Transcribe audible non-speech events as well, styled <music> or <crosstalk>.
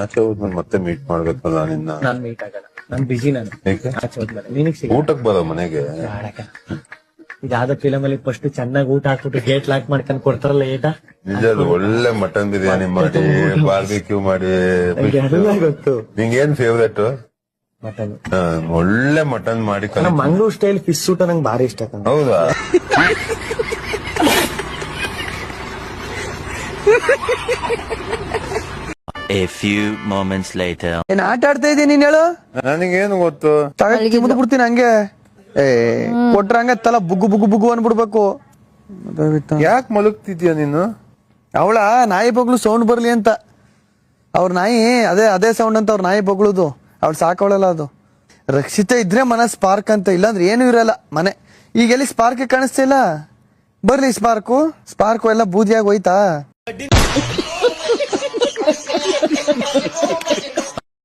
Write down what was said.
ಆಚೆ ಹೋದ್ಮೇಲೆ ಮತ್ತೆ ಮೀಟ್ ಮಾಡ್ಬೇಕಲ್ಲ ನಿನ್ನ? ನಾನ್ ಮೀಟ್ ಆಗಲ್ಲ. ನಾನ್ ಬಿಜಿ ನಾನು. ಏಕೆ? ಆಚೆ ಹೋದ್ಮೇಲೆ. ನಿನಗ್ ಸಿಗ ಊಟಕ್ ಬರೋ ಮನೆಗೆ? ಇದಾದ ಫಿಲಮ್ ಅಲ್ಲಿ ಫಸ್ಟ್ ಚೆನ್ನಾಗಿ ಊಟ ಹಾಕ್ಬಿಟ್ಟು ಗೇಟ್ ಲಾಕ್ ಮಾಡ್ಕೊಂಡ್ ಕೊಡ್ತಾರಲ್ಲ ಏಟ? ನಿಜ ಅದು ಒಳ್ಳೆ ಮಟನ್ ಬಿರಿಯಾನಿ ಮಾಡಿ ಬಾರ್ಬಿಕ್ಯೂ ಮಾಡಿ ನಂಗೆ ಎಲ್ಲ ಗೊತ್ತು. Favourite mutton. ಒಳ್ಳೆ ಮಟನ್ ಮಾಡಿ ಕಲಿ ಮಂಗ್ಳೂರ್ ಸ್ಟೈಲ್ ಫಿಶ್ ಊಟ ನಂಗೆ ಭಾರಿ ಇಷ್ಟ ಕಣ. ಹೌದಾ? <laughs> A few moments later. ಏನ್ ಆಟ ಆಡ್ತಾ ಇದೀನಿ ನೀನ್ ಹೇಳು? ನನಗೇನು ಗೊತ್ತು? ತಗೊಂಡ್ ಮುದ್ದು ಬಿಡ್ತೀನಿ ಹಂಗೆ. ಏ ಕೊಟ್ರ ಹಂಗ ತಲ ಬುಗ್ಗು ಬುಗ್ಗು ಬುಗ್ಗು ಅನ್ಬಿಡ್ಬೇಕು. ಯಾಕೆ ಮಲಗ್ತಿದ್ಯಾ ನೀನು? ಅವಳ ನಾಯಿ ಬಗ್ಳು ಸೌಂಡ್ ಬರ್ಲಿ ಅಂತ. ಅವ್ರ ನಾಯಿ ಅದೇ ಅದೇ ಸೌಂಡ್ ಅಂತ ಅವ್ರ ನಾಯಿ ಬಗ್ಳುದು. ಅವ್ಳು ಸಾಕವಳಲ್ಲ ಅದು. ರಕ್ಷಿತ ಇದ್ರೆ ಮನ ಸ್ಪಾರ್ಕ್ ಅಂತ ಇಲ್ಲಾಂದ್ರೆ ಏನು ಇರಲ್ಲ ಮನೆ. ಈಗ ಎಲ್ಲಿ ಸ್ಪಾರ್ಕ್ ಕಾಣಿಸ್ತಿಲ್ಲ? ಬರ್ಲಿ ಸ್ಪಾರ್ಕು ಸ್ಪಾರ್ಕು ಎಲ್ಲ ಬೂದಿಯಾಗಿ ಹೋಯ್ತಾ?